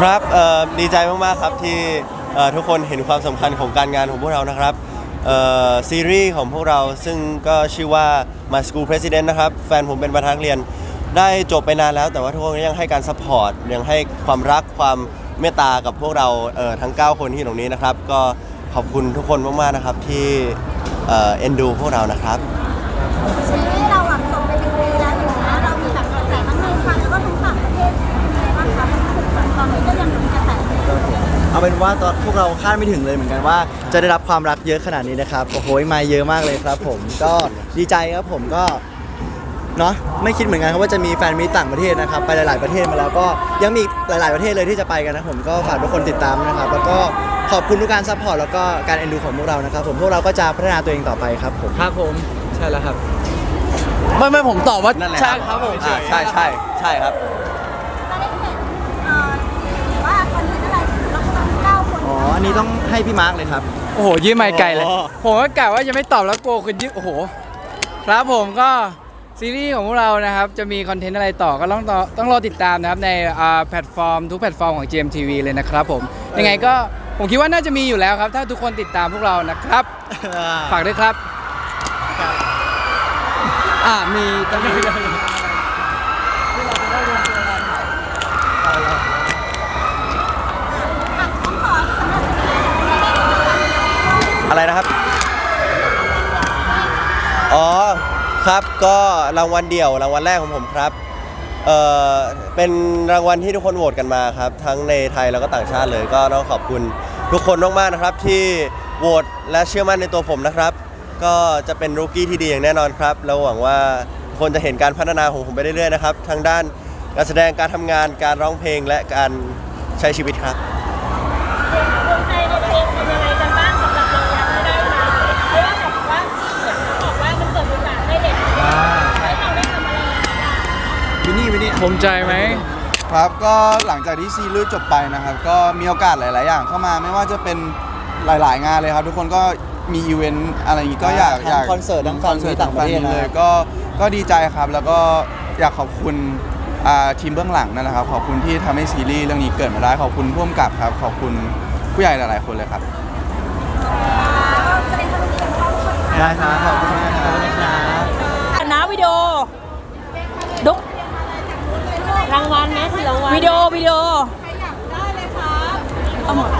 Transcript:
ครับดีใจมากๆครับที่ทุกคนเห็นความสำคัญของการงานของพวกเรานะครับซีรีส์ของพวกเราซึ่งก็ชื่อว่า My School President นะครับ แฟนผมเป็นประธานเรียนได้จบไปนานแล้ว แต่ว่าทุกคนยังให้การซัพพอร์ตยังให้ความรักความเมตตากับพวกเราเทั้ง 9 คนที่อยู่ตรงนี้นะครับ ก็ขอบคุณทุกคนมากๆนะครับที่เอ็นดูพวกเรานะครับ เอาเป็นว่าตอนพวกเราคาดไม่ถึงเลยเหมือนกันว่า จะได้รับความรักเยอะขนาดนี้นะครับโอ้โหมาเยอะมากเลยครับ ผมก็ดีใจครับผมก็เนาะไม่คิดเหมือนกันครับว่าจะมีแฟนมีตต่างประเทศนะครับ ไปหลาย ๆประเทศมาแล้วก็ยังมีอีกหลาย ๆประเทศเลยที่จะไปกันนะผมก็ฝากทุกคนติดตามนะครับ แล้วก็ขอบคุณทุกการซัพพอร์ตแล้วก็การเอ็นดูของพวกเรานะครับ ผมพวกเราก็จะพัฒนาตัวเองต่อไปครับผมครับผมใช่แล้วครับ ไม่ไม่ผมตอบว่านั่นแหละใช่ครับผมอ่าใช่ใช่ใช่ครับ ให้พี่มาร์กเลยครับ โอ้โหยื่นไมค์ไกลเลยโอ้ผมก็กะว่าจะไม่ตอบแล้วกลัวคุณยื่นโอ้โห ครับผมก็ซีรีส์ของพวกเรานะครับ จะมีคอนเทนต์อะไรต่อก็ต้องต่อต้องรอติดตามนะครับในอ่าแพลตฟอร์มทุกแพลตฟอร์มของ GMTV เลยนะครับผม ยังไงก็ผมคิดว่าน่าจะมีอยู่แล้วครับ ถ้าทุกคนติดตามพวกเรานะครับ ฝากด้วยครับ อ่ามีจะมี อะไรนะครับ อ๋อครับก็รางวัลเดี่ยวรางวัลแรกของผมครับ เอ่อเป็นรางวัลที่ทุกคนโหวตกันมาครับ ทั้งในไทยแล้วก็ต่างชาติเลยก็ต้องขอบคุณทุกคนมากๆนะครับ ที่โหวตและเชื่อมั่นในตัวผมนะครับ ก็จะเป็นรูกี้ที่ดีอย่างแน่นอนครับแล้วหวังว่าคนจะเห็นการพัฒนาของผมไปเรื่อยๆนะครับทั้งด้านการแสดงการทำงานการร้องเพลงและการใช้ชีวิตครับ ภูมิใจไหมครับก็หลังจากที่ซีรีส์จบไปนะครับ ก็มีโอกาสหลาย ๆ อย่างเข้ามาไม่ว่าจะเป็นหลาย ๆ งานเลยครับ ทุกคนก็มีอีเวนต์อะไรอย่างงี้ก็อยากทั้งอยากคอนเสิร์ตทั้งแฟนมีตต่างประเทศแฟนมีนะเลยก็ก็ดีใจครับ แล้วก็อยากขอบคุณอ่าทีมเบื้องหลังนั่นแหละครับ ขอบคุณที่ทำให้ซีรีส์เรื่องนี้เกิดมาได้ขอบคุณผู้กำกับครับ ขอบคุณผู้ใหญ่หลาย ๆ คนเลยครับแสดงความยินดีกับครอบครัวได้ครับขอบคุณมากครับ นะวิดีโอดุก รางวัลไหมถือรางวัล วิดีโอวิดีโอ ใครอยากได้เลยครับเอาหมด